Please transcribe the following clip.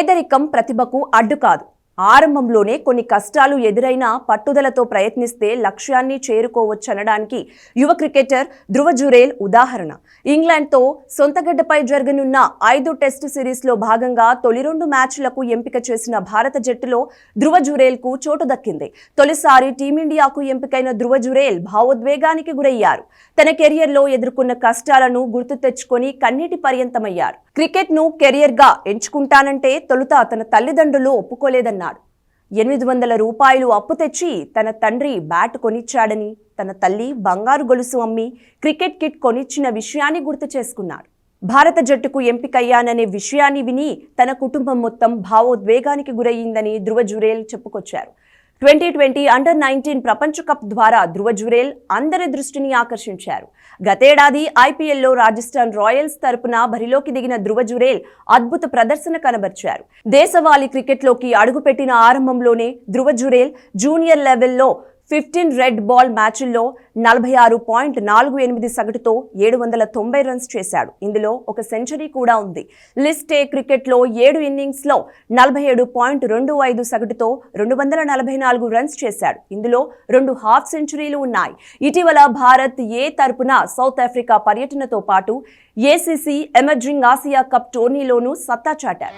పేదరికం ప్రతిభకు అడ్డు కాదు. ఆరంభంలోనే కొన్ని కష్టాలు ఎదురైనా పట్టుదలతో ప్రయత్నిస్తే లక్ష్యాన్ని చేరుకోవచ్చనడానికి యువ క్రికెటర్ ధృవ జురేల్ ఉదాహరణ. ఇంగ్లాండ్తో సొంతగడ్డపై జరగనున్న ఐదు టెస్టు సిరీస్లో భాగంగా తొలి రెండు మ్యాచ్లకు ఎంపిక చేసిన భారత జట్టులో ధృవ జురేల్కు చోటు దక్కింది. తొలిసారి టీమిండియాకు ఎంపికైన ధృవ జురేల్ భావోద్వేగానికి గురయ్యారు. తన కెరియర్లో ఎదుర్కొన్న కష్టాలను గుర్తు తెచ్చుకొని కన్నీటి పర్యంతమయ్యారు. క్రికెట్ను కెరియర్గా ఎంచుకుంటానంటే తొలుత తన తల్లిదండ్రులు ఒప్పుకోలేదన్నారు ఎనిమిది వందల రూపాయలు అప్పు తెచ్చి తన తండ్రి బ్యాట్ కొనిచ్చాడని తన తల్లి బంగారు గొలుసు అమ్మి క్రికెట్ కిట్ కొనిచ్చిన విషయాన్ని గుర్తు చేసుకున్నాడు. భారత జట్టుకు ఎంపికయ్యాననే విషయాన్ని విని తన కుటుంబం మొత్తం భావోద్వేగానికి గురయ్యిందని ధృవ జురేల్ చెప్పుకొచ్చారు. ట్వంటీ ట్వంటీ అండర్ నైన్టీన్ ప్రపంచ కప్ ద్వారా ధృవ జురేల్ అందరి దృష్టిని ఆకర్షించారు. గతేడాది ఐపీఎల్లో రాజస్థాన్ రాయల్స్ తరపున బరిలోకి దిగిన ధృవ జురేల్ అద్భుత ప్రదర్శన కనబర్చారు. దేశవాళీ క్రికెట్లోకి అడుగుపెట్టిన ఆరంభంలోనే ధృవ జురేల్ జూనియర్ లెవెల్లో ఫిఫ్టీన్ రెడ్ బాల్ మ్యాచ్ల్లో నలభై ఆరు పాయింట్ నాలుగు ఎనిమిది సగటుతో ఏడు వందల తొంభై రన్స్ చేశాడు. ఇందులో ఒక సెంచరీ కూడా ఉంది. లిస్ట్ ఏ క్రికెట్లో ఏడు ఇన్నింగ్స్లో నలభై ఏడు పాయింట్ రెండు ఐదు సగటుతో రెండు వందల నలభై నాలుగు రన్స్ చేశాడు. ఇందులో రెండు హాఫ్ సెంచరీలు ఉన్నాయి. ఇటీవల భారత్ ఏ తరపున సౌత్ ఆఫ్రికా పర్యటనతో పాటు ఏసీసీ ఎమర్జింగ్ ఆసియా కప్ టోర్నీలోనూ సత్తా చాటారు.